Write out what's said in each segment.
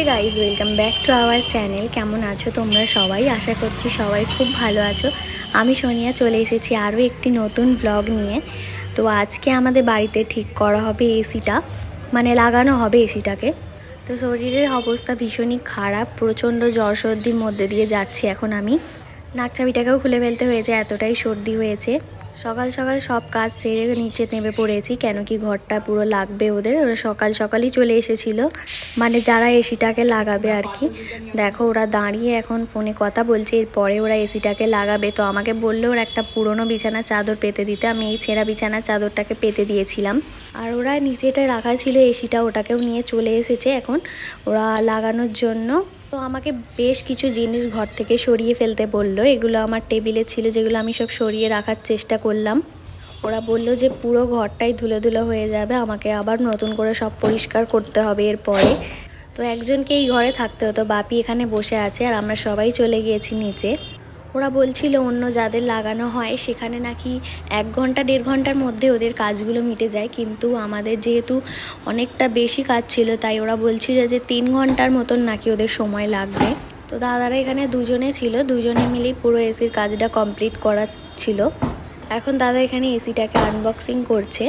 Hey guys welcome back to our channel কেমন আছো তোমরা সবাই? আশা করছি সবাই খুব ভালো আছো। আমি সোনিয়া, চলে এসেছি আরও একটি নতুন ব্লগ নিয়ে। তো আজকে আমাদের বাড়িতে ঠিক করা হবে এসিটা। মানে লাগানো হবে এসিটাকে। তো শরীরের অবস্থা ভীষণই খারাপ। প্রচণ্ড জ্বর সর্দির মধ্যে দিয়ে যাচ্ছি এখন আমি। নাক চাবিটাকেও খুলে ফেলতে হয়েছে, এতটাই সর্দি হয়েছে। সকাল সকাল সব কাজ সেরে নিচে নেমে পড়েছি, কেন কি ঘরটা পুরো লাগবে ওদের, ওরা সকাল সকালই চলে এসেছিল। মানে যারা এসিটাকে লাগাবে আর কি। দেখো ওরা দাঁড়িয়ে এখন ফোনে কথা বলছে, এরপরে ওরা এসিটাকে লাগাবে। তো আমাকে বলল ওরা একটা পুরনো বিছানা চাদর পেতে দিতে, আমি এই ছেঁড়া বিছানা চাদরটাকে পেতে দিয়েছিলাম। আর ওরা নিচেটা রাখা ছিল, এসিটা ওটাকেও নিয়ে চলে এসেছে এখন। ওরা লাগানোর জন্য তো আমাকে বেশ কিছু জিনিস ঘর থেকে সরিয়ে ফেলতে বলল। এগুলো আমার টেবিলে ছিল, যেগুলো আমি সব সরিয়ে রাখার চেষ্টা করলাম। ওরা বলল যে পুরো ঘরটাই ধুলো ধুলো হয়ে যাবে, আমাকে আবার নতুন করে সব পরিষ্কার করতে হবে এরপরে। তো একজনকে এই ঘরে থাকতে হতো, বাপি এখানে বসে আছে আর আমরা সবাই চলে গিয়েছি নিচে। ওরা বলছিল অন্য যাদের লাগানো হয় সেখানে নাকি এক ঘণ্টা, দেড় ঘণ্টার মধ্যে ওদের কাজগুলো মিটে যায়। কিন্তু আমাদের যেহেতু অনেকটা বেশি কাজ ছিল, তাই ওরা বলছিল যে তিন ঘণ্টার মতন নাকি ওদের সময় লাগবে। তো দাদারা এখানে দুজনে ছিল, দুজনে মিলেই পুরো এসির কাজটা কমপ্লিট করা ছিল। এখন দাদা এখানে এসিটাকে আনবক্সিং করছে।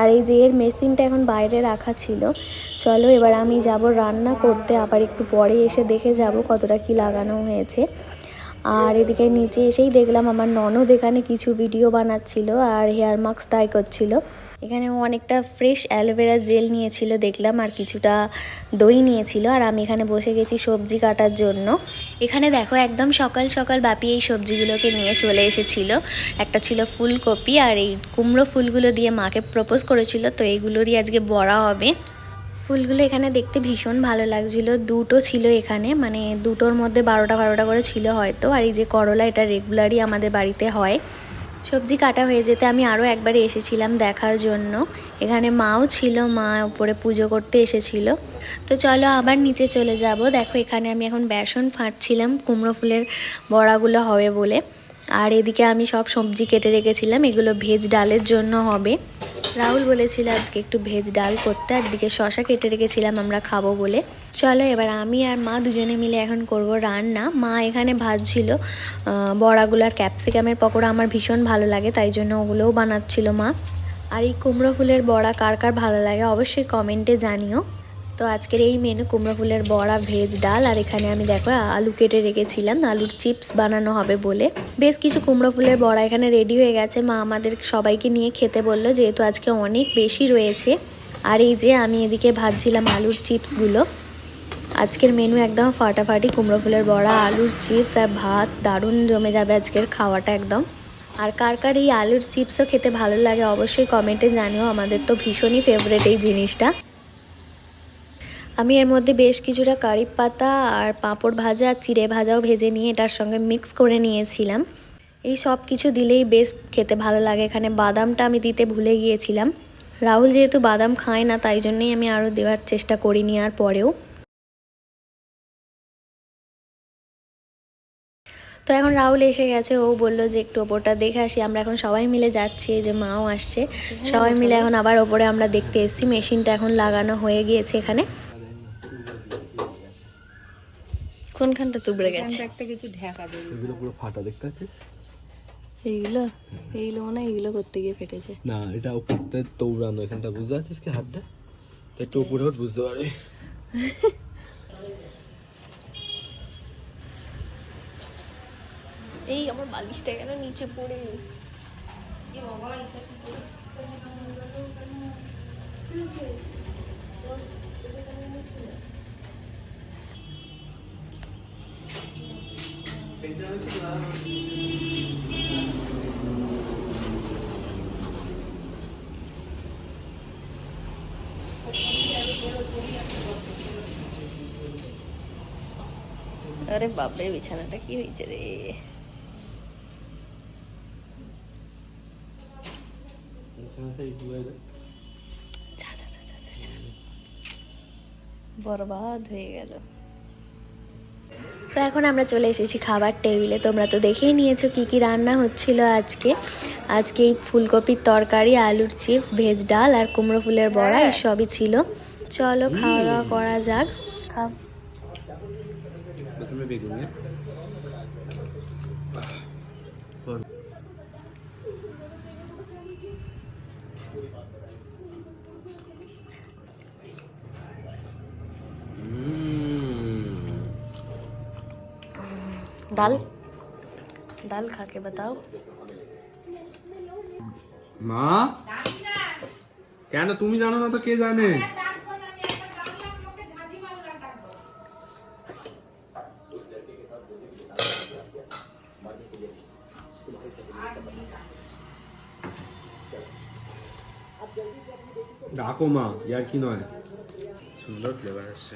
আর এই যে এর মেশিনটা এখন বাইরে রাখা ছিল, চলো এবার আমি যাব রান্না করতে, আবার একটু পরে এসে দেখে যাব কতটা কি লাগানো হয়েছে। আর এদিকে নিচে এসেই দেখলাম আমার ননদ এখানে কিছু ভিডিও বানাচ্ছিল আর হেয়ার মাস্ক ট্রাই করছিল। এখানে অনেকটা ফ্রেশ অ্যালোভেরা জেল নিয়েছিল দেখলাম, আর কিছুটা দই নিয়েছিল, আর আমি এখানে বসে গেছি সবজি কাটার জন্য। এখানে দেখো একদম সকাল সকাল বাপি এই সবজিগুলোকে নিয়ে চলে এসেছিল। একটা ছিল ফুলকপি, আর এই কুমড়ো ফুলগুলো দিয়ে মাকে প্রপোজ করেছিল, তো এইগুলোরই আজকে বড়া হবে। ফুলগুলো এখানে দেখতে ভীষণ ভালো লাগছিল, দুটো ছিল এখানে মানে দুটোর মধ্যে বারোটা বারোটা করে ছিল হয়তো, আর এই যে করলা এটা রেগুলারই আমাদের বাড়িতে হয়। সবজি কাটা হয়ে যেতে আমি আরও একবারে এসেছিলাম দেখার জন্য। এখানে মাও ছিল, মা উপরে পুজো করতে এসেছিল। তো চলো আবার নিচে চলে যাব। দেখো এখানে আমি এখন বেসন ফাটছিলাম, কুমড়ো ফুলের বড়াগুলো হবে বলে। আর এদিকে আমি সব সবজি কেটে রেখেছিলাম, এগুলো ভেজ ডালের জন্য হবে। রাহুল বলেছিল আজকে একটু ভেজ ডাল করতে একদিকে দিকে শশা কেটে রেখেছিলাম, আমরা খাব বলে। চলো এবার আমি আর মা দুজনে মিলে এখন করব রান্না। মা এখানে ভাজছিল বড়াগুলো আর ক্যাপসিকামের পকোড়া। আমার ভীষণ ভালো লাগে, তাই জন্য ওগুলোও বানাচ্ছিল মা। আর এই কুমড়ো ফুলের বড়া কার কার ভালো লাগে অবশ্যই কমেন্টে জানিও। তো আজকের এই মেনু কুমড়ো ফুলের বড়া, ভেজ, ডাল, আর এখানে আমি দেখো আলু কেটে রেখেছিলাম, আলুর চিপস বানানো হবে বলে। বেশ কিছু কুমড়ো ফুলের বড়া এখানে রেডি হয়ে গেছে। মা আমাদের সবাইকে নিয়ে খেতে বলল, যেহেতু আজকে অনেক বেশি রয়েছে। আর এই যে আমি এদিকে ভাজছিলাম আলুর চিপসগুলো। আজকের মেনু একদম ফাটাফাটি, কুমড়ো ফুলের বড়া, আলুর চিপস আর ভাত। দারুণ জমে যাবে আজকের খাওয়াটা একদম। আর কার কার এই আলুর চিপসও খেতে ভালো লাগে অবশ্যই কমেন্টে জানিও, আমাদের তো ভীষণই ফেভারেট এই জিনিসটা। আমি এর মধ্যে বেশ কিছুটা কারি পাতা আর পাঁপড় ভাজা আর চিড়ে ভাজাও ভেজে নিয়ে এটার সঙ্গে মিক্স করে নিয়েছিলাম। এই সব কিছু দিলেই বেশ খেতে ভালো লাগে। এখানে বাদামটা আমি দিতে ভুলে গিয়েছিলাম। রাহুল যেহেতু বাদাম খায় না তাই জন্যই আমি আরও দেওয়ার চেষ্টা করিনি আর পরেও। তো এখন রাহুল এসে গেছে। ও বলল যে একটু ওপরটা দেখে আসি। আমরা এখন সবাই মিলে যাচ্ছি যে মাও আসছে। সবাই মিলে এখন আবার ওপরে আমরা দেখতে এসেছি। মেশিনটা এখন লাগানো হয়ে গিয়েছে এখানে। কোনখানটা তুবড়ে গেছে? একটা কিছু ঢাকা দেবে এগুলো পুরো ফাটা দেখতে পাচ্ছিস? এইগুলো? এইগুলো মনে হয় এইগুলো করতে গিয়ে ফেটেছে। না এটা উপরটা দৌড়ানো এখানটা বুঝতে পারছিস কি হাতটা? তো একটু উপরে ওঠ বুঝতে পারবি। এই আমার বালিশটা কেন নিচে পড়ে? আরে বাপরে বিছানাটা কি হয়েছে রে। বরবাদ হয়ে গেল। তো এখন আমরা চলে এসেছি খাবার টেবিলে। তোমরা তো দেখেই নিয়েছো কি কি রান্না হচ্ছিল আজকে। আজকে এই ফুলকপির তরকারি আলুর চিপস ভেজ ডাল আর কুমড়ো ফুলের বড়া সবই ছিল। চলো খাওয়া দাওয়া করা যাক। খাও। ডাল ডাল খাকে বাতাও মা কেন তুমি জানো না তো কে জানে ডাকো মা ইয়ার কি নয় সুন্দর ফ্লেভার আসছে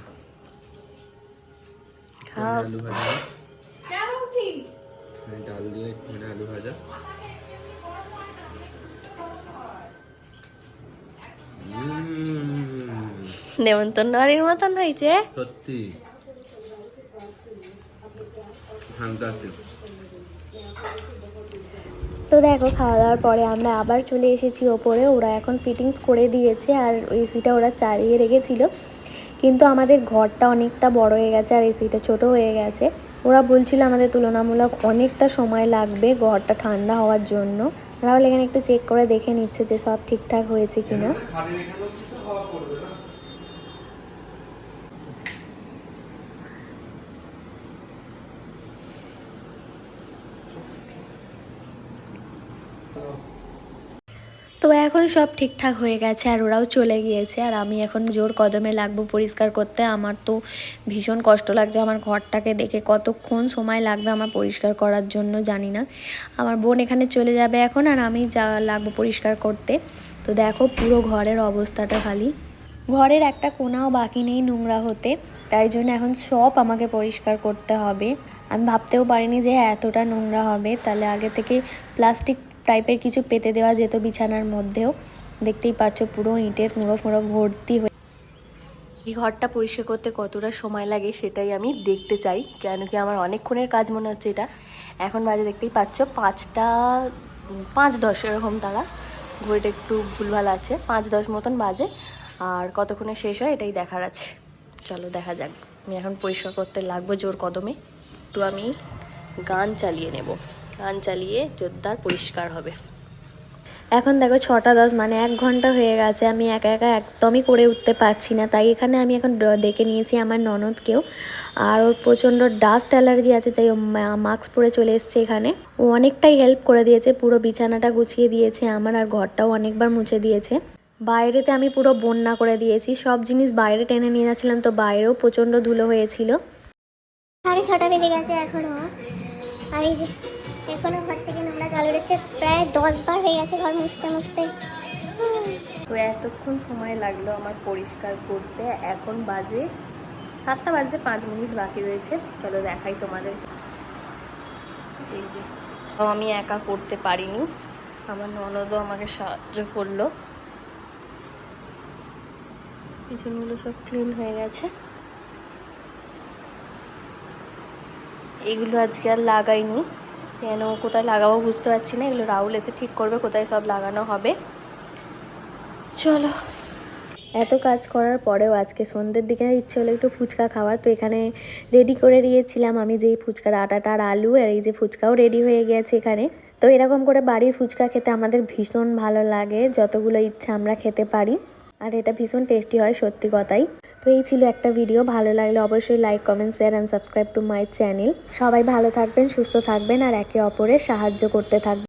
খাও এখানে ডাল দিয়ে এখানে আলু ভাজা। নেমন্তন্ন বাড়ির মতন হয়েছে। সত্যি। তো দেখো খাওয়া দাওয়ার পরে আমরা আবার চলে এসেছি ওপরে। ওরা এখন ফিটিংস করে দিয়েছে আর এসিটা ওরা চালিয়ে রেখেছিল। কিন্তু আমাদের ঘরটা অনেকটা বড় হয়ে গেছে আর এসিটা ছোট হয়ে গেছে। ওরা বলছিল আমাদের তুলনামূলক অনেকটা সময় লাগবে ঘরটা ঠান্ডা হওয়ার জন্য। তাহলে এখানে একটু চেক করে দেখে নিচ্ছে যে সব ঠিকঠাক হয়েছে কিনা। তো এখন সব ঠিকঠাক হয়ে গেছে আর ওরাও চলে গিয়েছে। আর আমি এখন জোর কদমে লাগবো পরিষ্কার করতে। আমার তো ভীষণ কষ্ট লাগছে আমার ঘরটাকে দেখে। কতক্ষণ সময় লাগবে আমার পরিষ্কার করার জন্য জানি না। আমার বোন এখানে চলে যাবে এখন আর আমি যা লাগবো পরিষ্কার করতে। তো দেখো পুরো ঘরের অবস্থাটা খালি। ঘরের একটা কোনাও বাকি নেই নোংরা হতে। তাই জন্য এখন সব আমাকে পরিষ্কার করতে হবে। আমি ভাবতেও পারিনি যে এতটা নোংরা হবে। তাহলে আগে থেকে প্লাস্টিক টাইপের কিছু পেতে দেওয়া যেত বিছানার মধ্যেও। দেখতেই পাচ্ছ পুরো ইঁটের মুড়ো ফুড়ো ভর্তি হয়ে এই ঘরটা পরিষ্কার করতে কতটা সময় লাগে সেটাই আমি দেখতে চাই, কেন কি আমার অনেকক্ষণের কাজ মনে হচ্ছে এটা। এখন বাজে দেখতেই পাচ্ছ পাঁচটা, পাঁচ দশ এরকম তারা। ঘড়িটা একটু ভুলভাল আছে, পাঁচ দশ মতন বাজে। আর কতক্ষণে শেষ হয় এটাই দেখার আছে। চলো দেখা যাক। আমি এখন পরিষ্কার করতে লাগবো জোর কদমে। তো আমি গান চালিয়ে নেব। গান চালিয়ে জোরদার পরিষ্কার হবে। এখন দেখো ছটা দশ মানে এক ঘণ্টা হয়ে গেছে আমি একা একা একদমই করে উঠতে পারছি না। তাই এখানে আমি এখন ড- ডেকে নিয়েছি আমার ননদকেও। আর ওর প্রচণ্ড ডাস্ট অ্যালার্জি আছে তাই ও মাস্ক পরে চলে এসছে এখানে। ও অনেকটাই হেল্প করে দিয়েছে পুরো বিছানাটা গুছিয়ে দিয়েছে আমার আর ঘরটাও অনেকবার মুছে দিয়েছে। বাইরেতে আমি পুরো বন্যা করে দিয়েছি সব জিনিস বাইরে টেনে নিয়ে যাচ্ছিলাম তো বাইরেও প্রচণ্ড ধুলো হয়েছিল। সাড়ে ছটা বেজে গেছে এখনও। আর এই যে এখনও ঘর থেকে নোংরা জল উঠেছে প্রায় দশ বার হয়ে গেছে ঘর মুছতে মুছতে। তো এতক্ষণ সময় লাগল আমার পরিষ্কার করতে। এখন বাজে সাতটা বাজে পাঁচ মিনিট বাকি রয়েছে। চলো দেখাই তোমাদের। এই যে আমি একা করতে পারিনি। আমার ননদও আমাকে সাহায্য করল। পিছনগুলো সব ক্লিন হয়ে গেছে। এগুলো আজকে আর লাগাইনি। কেন, কোথায় লাগাবো বুঝতে পারছি না। এগুলো রাহুল এসে ঠিক করবে কোথায় সব লাগানো হবে। চলো। এত কাজ করার পরেও আজকে সন্ধ্যের দিকে ইচ্ছে হলো একটু ফুচকা খাওয়ার। তো এখানে রেডি করে দিয়েছিলাম আমি যেই ফুচকার আটাটা আর আলু আর এই যে ফুচকাও রেডি হয়ে গেছে এখানে। তো এরকম করে বাড়ির ফুচকা খেতে আমাদের ভীষণ ভালো লাগে। যতগুলো ইচ্ছা আমরা খেতে পারি। আর এটা ভীষণ টেস্টি হয়, সত্যি কথাই। তো এই ছিল একটা ভিডিও ভালো লাগলে অবশ্যই like comment share and subscribe to my channel সবাই ভালো থাকবেন, সুস্থ থাকবেন আর একে অপরের সাহায্য করতে থাকবেন।